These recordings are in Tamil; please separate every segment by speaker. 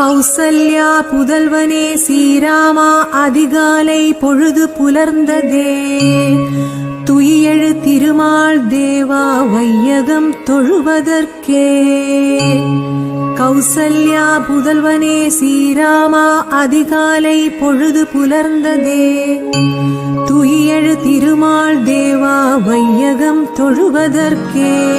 Speaker 1: கௌசல்யா புதல்வனே சீராமா அதிகாலை பொழுது புலர்ந்ததே. துயியெழு திருமால் தேவா வையகம் தொழுவதற்கே. கௌசல்யா புதல்வனே சீராமா அதிகாலை பொழுது புலர்ந்ததே. துயியெழு திருமால் தேவா வையகம் தொழுவதற்கே.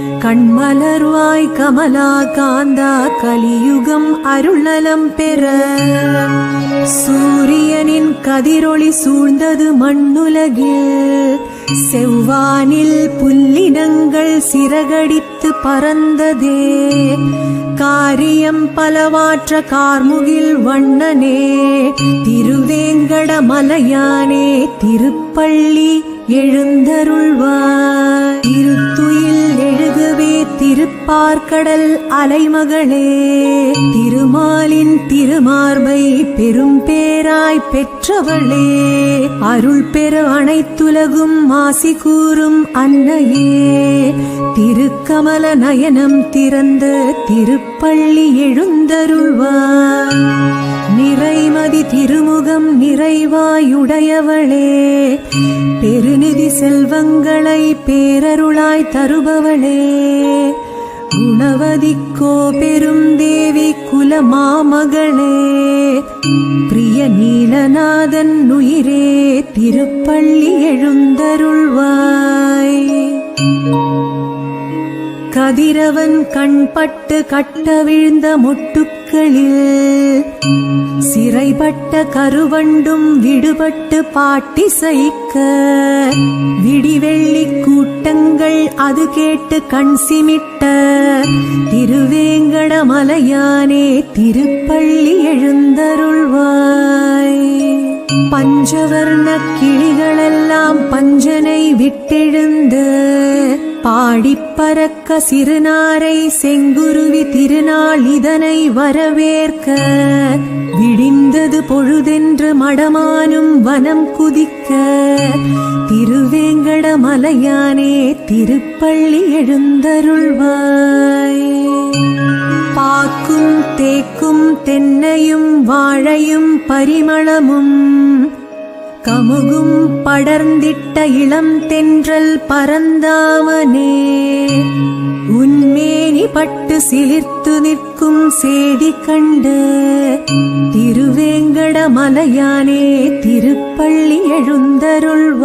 Speaker 1: கண்மலர்வாய் கமலா காந்தா கலியுகம் அருள்நலம் பெற. சூரியனின் கதிரொளி சூழ்ந்தது மண்ணுலகில். செவ்வானில் புல்லினங்கள் சிறகடித்து பறந்ததே. காரியம் பலவாற்ற கார்முகில் வண்ணனே. திருவேங்கட மலையானே திருப்பள்ளி எழுந்தருள்வார் திருத்துயில் திருப்பார்கடல் திருப்பார்க்கடல் அலைமகளே திருமாலின் திருமார்பை பெரும் பேராய் பெற்றவளே அருள் பெற அனைத்துலகும் மாசி கூறும் அன்னையே. திருக்கமல நயனம் திறந்த திருப்பள்ளி எழுந்தருள்வாய் நிறைமதி திருமுகம் நிறைவாயுடையவளே. பெருநிதி செல்வங்களை பேரருளாய் தருபவளே. குணவதிக்கோ பெரும் தேவி குல மாமகளே பிரிய நீலநாதன் உயிரே திருப்பள்ளி எழுந்தருள்வாய். கதிரவன் கண்பட்டு கட்ட விழுந்த மொட்டுக்களில் சிறைப்பட்ட கருவண்டும் விடுபட்டு பாட்டிசைக்க. விடிவெள்ளி கூட்டங்கள் அது கேட்டு கண் சிமிட்ட. திருவேங்கட மலையானே திருப்பள்ளி எழுந்தருள்வாய். பஞ்சவர்ண கிளிகளெல்லாம் பஞ்சனை விட்டெழுந்து பாடிப்பறக்க சிறுநாரை செங்குருவி திருநாள் இதனை வரவேற்க. விடிந்தது பொழுதென்று மடமானும் வனம் குதிக்க. திருவேங்கட மலையானே திருப்பள்ளி எழுந்தருள்வாய். பாக்கும் தேக்கும் தென்னையும் வாழையும் பரிமளமும். கமுகும் படர்ந்திட்ட இளம் தென்றல் பரந்தாமனே. உன்மேனி பட்டு சிலிர்த்து நிற்கும் சேதி கண்டு திருவேங்கட மலையானே திருப்பள்ளி எழுந்தருள்வாய்.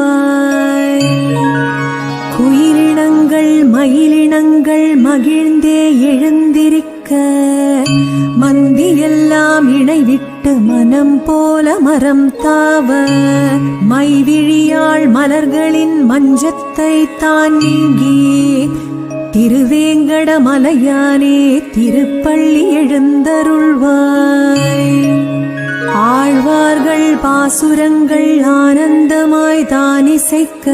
Speaker 1: குயிலினங்கள் மயிலினங்கள் மகிழ்ந்தே எழுந்திருக்க மந்தியெல்லாம் இணைவிட்டு மனம் போல மரம் தாவ. மைவிழியாள் மலர்களின் மஞ்சத்தை தான் நீங்கி. திருவேங்கடமலையானே திருப்பள்ளி எழுந்தருள்வாய். ஆழ்வார்கள் பாசுரங்கள் ஆனந்தமாய் தான் இசைக்க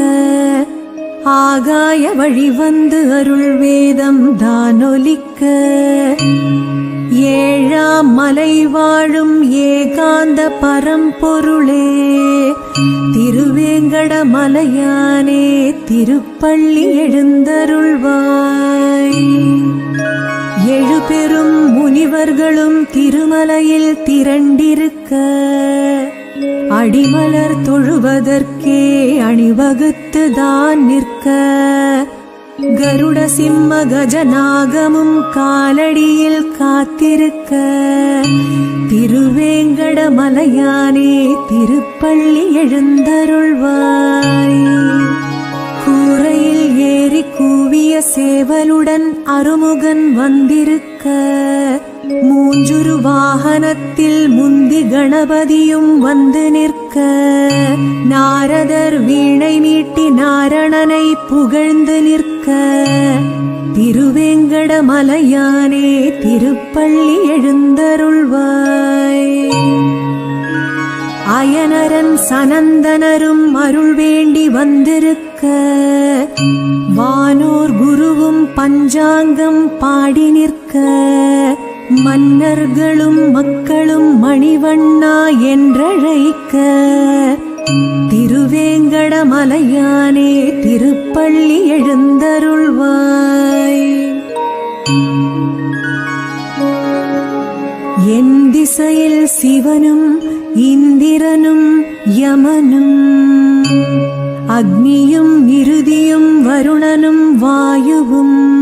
Speaker 1: ஆகாய வழி வந்து அருள் வேதம் தானொலிக்க. ஏழாம் மலை வாழும் ஏகாந்த பரம்பொருளே திருவேங்கட மலையானே திருப்பள்ளி எழுந்தருள்வாய். எழுபெரும் முனிவர்களும் திருமலையில் திரண்டிருக்க அடிமலர் தொழுவதற்கே அணிவகுத்து தான் காக்க கருட சிம்ம கஜநாகமும் காலடியில் காத்திருக்க. திருவேங்கட மலையானே திருப்பள்ளி எழுந்தருள்வாய். கூரையில் ஏறி கூவிய சேவலுடன் அருமுகன் வந்திருக்க. மூஞ்சுரு வாகனத்தில் முந்தி கணபதியும் வந்து நிற்க. நாரதர் வீணை மீட்டி நாரணனை புகழ்ந்து நிற்க. திருவேங்கட மலையானே திருப்பள்ளி எழுந்தருள்வாய். அயனரன் சனந்தனரும் அருள் வேண்டி வந்திருக்க. வானோர் குருவும் பஞ்சாங்கம் பாடி நிற்க. மன்னர்களும் மக்களும் மணிவண்ணா என்றழைக்க. திருவேங்கடமலையானே திருப்பள்ளி எழுந்தருள்வாய். என் திசையில் சிவனும் இந்திரனும் யமனும். அக்னியும் இறுதியும் வருணனும் வாயுவும்.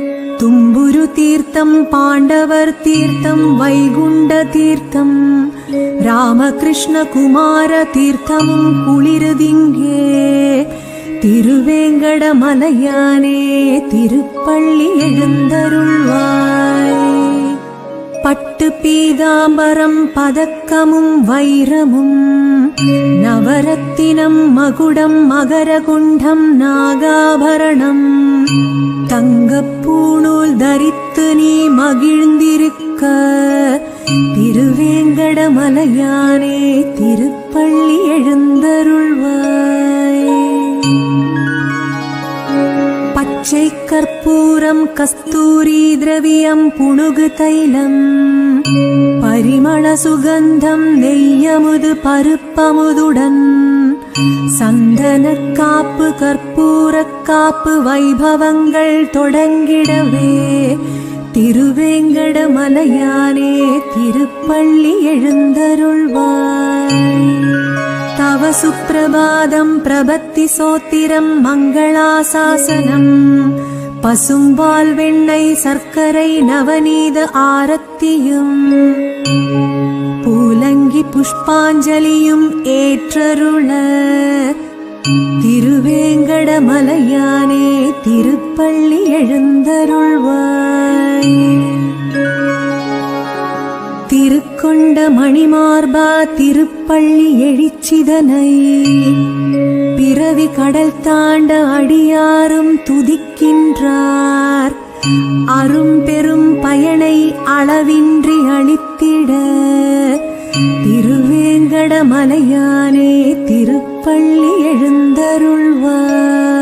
Speaker 1: தும்புரு தீர்த்தம் பாண்டவர் தீர்த்தம் வைகுண்ட தீர்த்தம். ராமகிருஷ்ண குமார தீர்த்தமும் குளிருதிங்கே. திருவேங்கட மலையானே திருப்பள்ளி எழுந்தருள்வாய். பட்டு பீதாம்பரம் பதக்கமும் வைரமும். நவரத்தினம் மகுடம் மகரகுண்டம் நாகாபரணம். தங்கப்பூணு தங்கப்பூணூல் தரித்து நீ மகிழ்ந்திருக்க. திருவேங்கடமலையானே திருப்பள்ளி எழுந்தருள்வாய். பச்சை கற்பூரம் கஸ்தூரி திரவியம் புணுகு தைலம் பரிமள சுகந்தம் நெய்யமுது பருப்பமுதுடன். சந்தன காப்பு கற்பூர காப்பு வைபவங்கள் தொடங்கிடவே. திருவேங்கட மலையானே திருப்பள்ளி எழுந்தருள்வாய். தவ சுப்பிரபாதம் பிரபத்தி சோத்திரம் மங்களாசாசனம். பசும்பால் வெண்ணெய் சர்க்கரை நவநீத ஆரத்தியும். பூலங்கி புஷ்பாஞ்சலியும் ஏற்றருள. திருவேங்கடமலையானே திருப்பள்ளி எழுந்தருள்வாய். திருக்கொண்ட மணிமார்பா திருப்பள்ளி எழிச்சிதனை. பிறவி கடல் தாண்ட அடியாரும் துதிக்கின்றார். அரும் பெரும் பயனை அளவின்றி அளித்திட. திருவேங்கடமலையானே திருப்பள்ளி
Speaker 2: எழுந்தருள்வார்.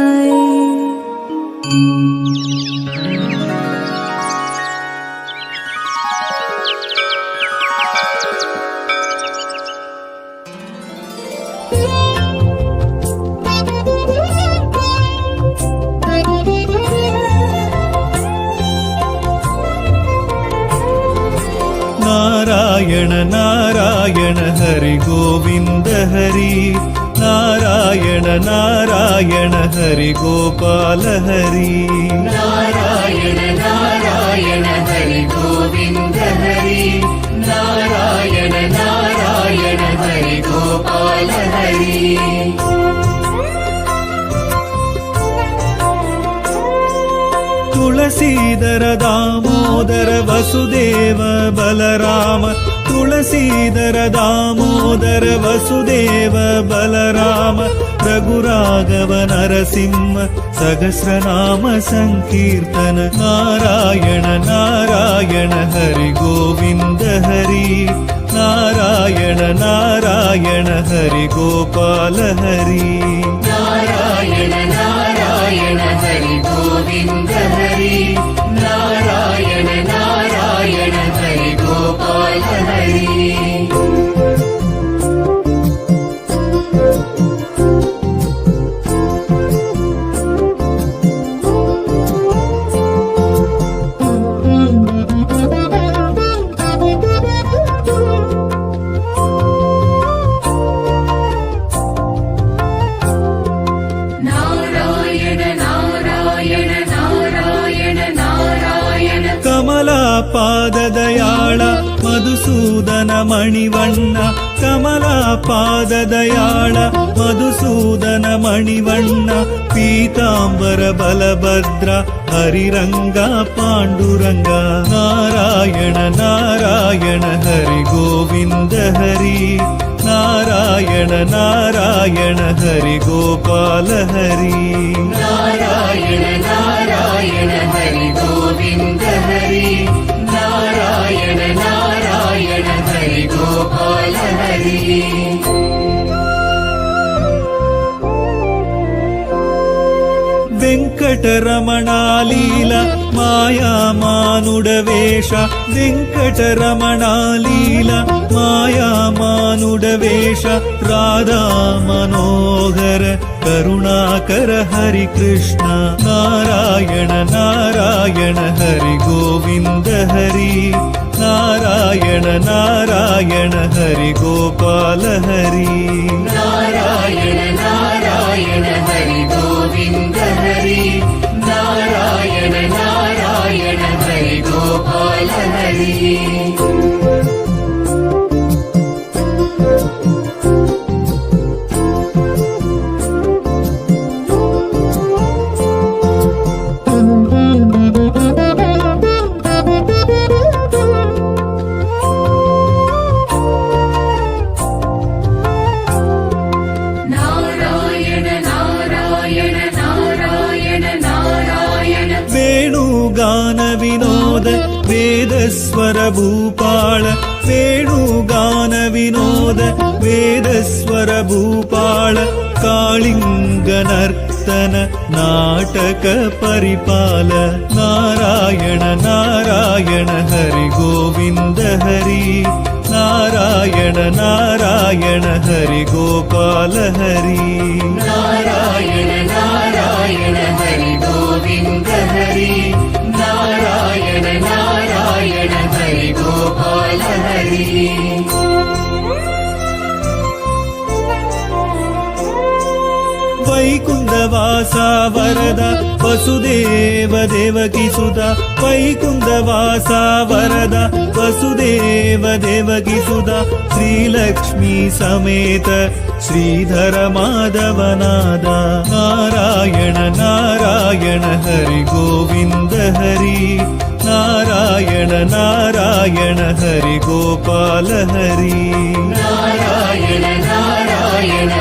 Speaker 2: நாராயண நாராயண ஹரி கோவிந்த ஹரி. நாராயண நாராயண ஹரி கோபால ஹரி. நாராயண நாராயண ஹரி கோவிந்த ஹரி. நாராயண நாராயண ஹரி கோபால ஹரி. முரளீதர தாமோதர வசுதேவ பலராம துளசீதர தாமோதர வசுதேவ பலராம
Speaker 3: ரகுராகவ நரசிம்ம சகசிரநாம சங்கீர்த்தன நாராயண நாராயண ஹரி கோவிந்த ஹரி நாராயண நாராயண ஹரி கோபால ஹரி
Speaker 2: நாராயண நாராயண ஹரி ಮಣಿವಣ್ಣ ಕಮಲಾ ಪಾದದಯಾಳ ಮಧುಸೂದನ ಮಣಿವಣ್ಣ ಪೀತಾಂಬರ ಬಲಭದ್ರ ಹರಿರಂಗ ಪಾಂಡುರಂಗ ನಾರಾಯಣ ನಾರಾಯಣ ಹರಿ ಗೋವಿಂದ ಹರಿ ನಾರಾಯಣ ನಾರಾಯಣ ಹರಿ ಗೋಪಾಲ ಹರಿ వెంకటరమణాలీల మాయామానుడవేష వెంకటరమణాలీల మాయామానుడవేష రాధా మనోహర కరుణాకర హరి కృష్ణ నారాయణ నారాయణ హరి గోవింద హరి నారాయణ నారాయణ హరి గోపాల హరి నారాయణ నారాయణ హరి नारायण हरि गोपाल हरि। वेदस्वरभूपाल
Speaker 3: वेणुगानविनोद वेदस्वरभूपाल कालिङ्गनर्तन नाटकपरिपाल नारायण नारायण हरि गोविन्द हरि नारायण
Speaker 2: नारायण हरि गोपाल हरि नारायण नारायण हरि गोविन्द हरि नारायण गणपरि गोपाल वैकुन्दवासा वरदा वसुदेव देवकी सुधा वैकुन्दवासा वरदा वसुदेव देवकी सुधा श्रीलक्ष्मी समेत
Speaker 3: श्रीधर माधवनादा नारायण नारायण हरि गोविन्द हरि நாராயண நாராயண ஹரி கோபால ஹரி. நாராயண நாராயண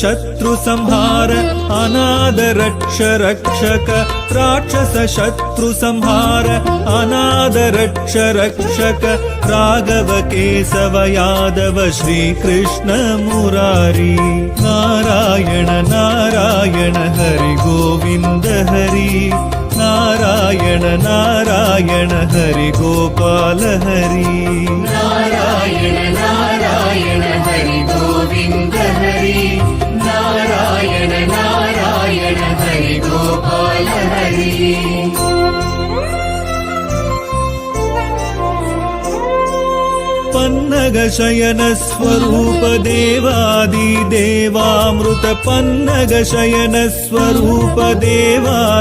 Speaker 2: शत्रु संहार अनाद रक्ष रक्षक राक्षस शत्रु संहार अनाद रक्ष रक्षक राघव केशव यादव श्री कृष्ण मुरारी नारायण नारायण हरि गोविन्द हरि नारायण नारायण हरि गोपाल हरि
Speaker 3: नारायण नारायण हरि गोविन्द हरि नारायण नारायण हरि गोपाल हरि
Speaker 2: पन्नगशयन स्वरूप देवादिदेवामृत पन्नगशयन स्वरूप देवादिदेवामृत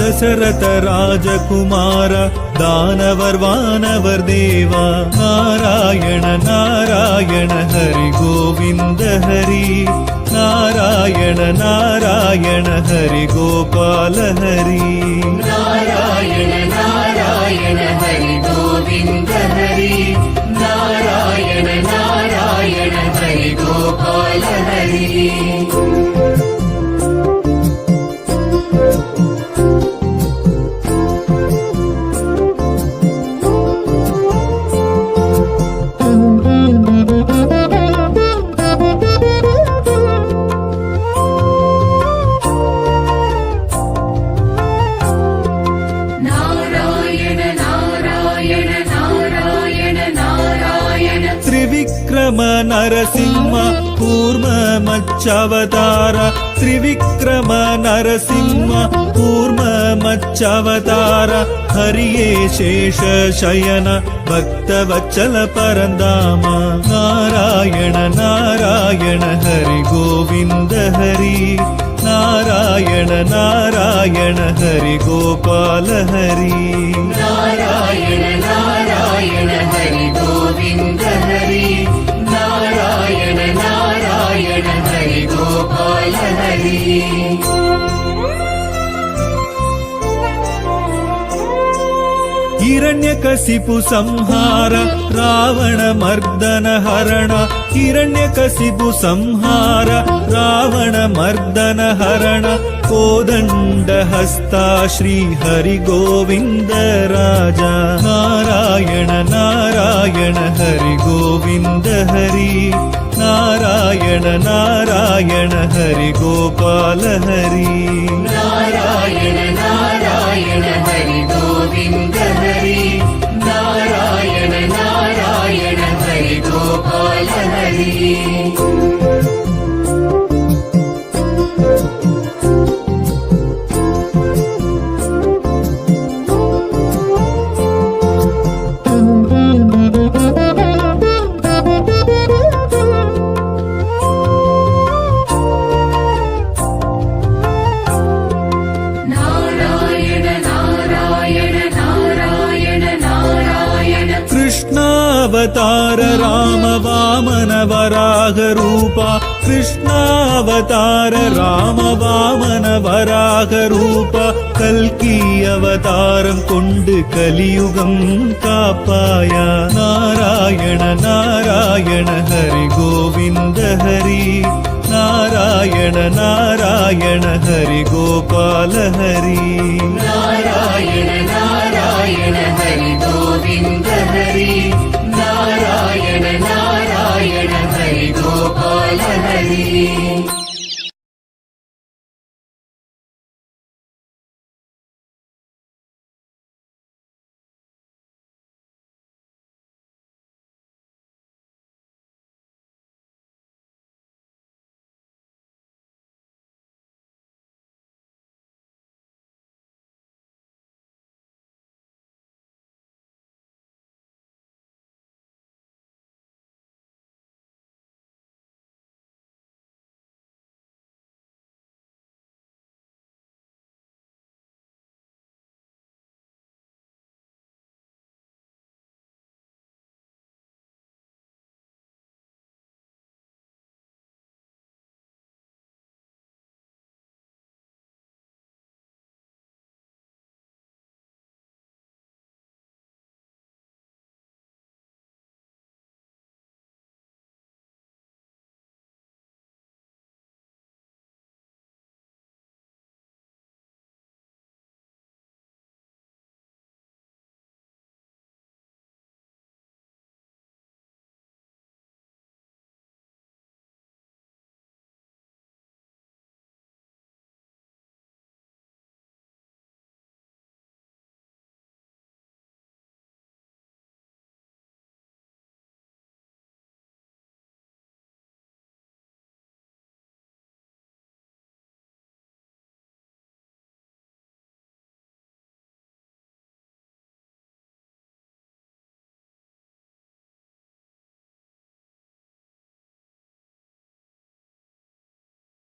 Speaker 2: दशरथ राजकुमार दानवर वानवर देवा नारायण नारायण हरि गोविन्द हरि नारायण नारायण हरि गोपाल हरि
Speaker 3: नारायण नारायण हरि गोविन्द हरि
Speaker 2: பலவழிவே பஞ்சவதார ஹரியே சேஷ சயன பக்தவச்சல பரந்தாமா நாராயண நாராயண ஹரி கோவிந்த ஹரி நாராயண நாராயண ஹரி கோபால ஹரி
Speaker 3: நாராயண நாராயண ஹரி கோவிந்த ஹரி நாராயண நாராயண ஹரி கோபால ஹரி
Speaker 2: हिरण्यकशिपु संहार रावण मर्दन हरण हिरण्यकशिपु संहार रावण मर्दन हरण कोदण्ड हस्ता श्री हरि गोविन्द राजा नारायण नारायण हरि गोविन्द हरि नारायण नारायण हरि गोपाल हरि
Speaker 3: नारायण नारायण हरि गोविन्द हरि நாராயண நாராயண ஹரி கோபால ஹரி
Speaker 2: कृष्णावतार राम वामन वराह रूपा कृष्णावतार राम वामन वराह रूपा கல்கி அவதாரம் கொண்டு கலியுகம் காப்பாயா. நாராயண நாராயண ஹரி கோவிந்த ஹரி. நாராயண நாராயண ஹரி கோபால ஹரி.
Speaker 3: நாராயண நாராயண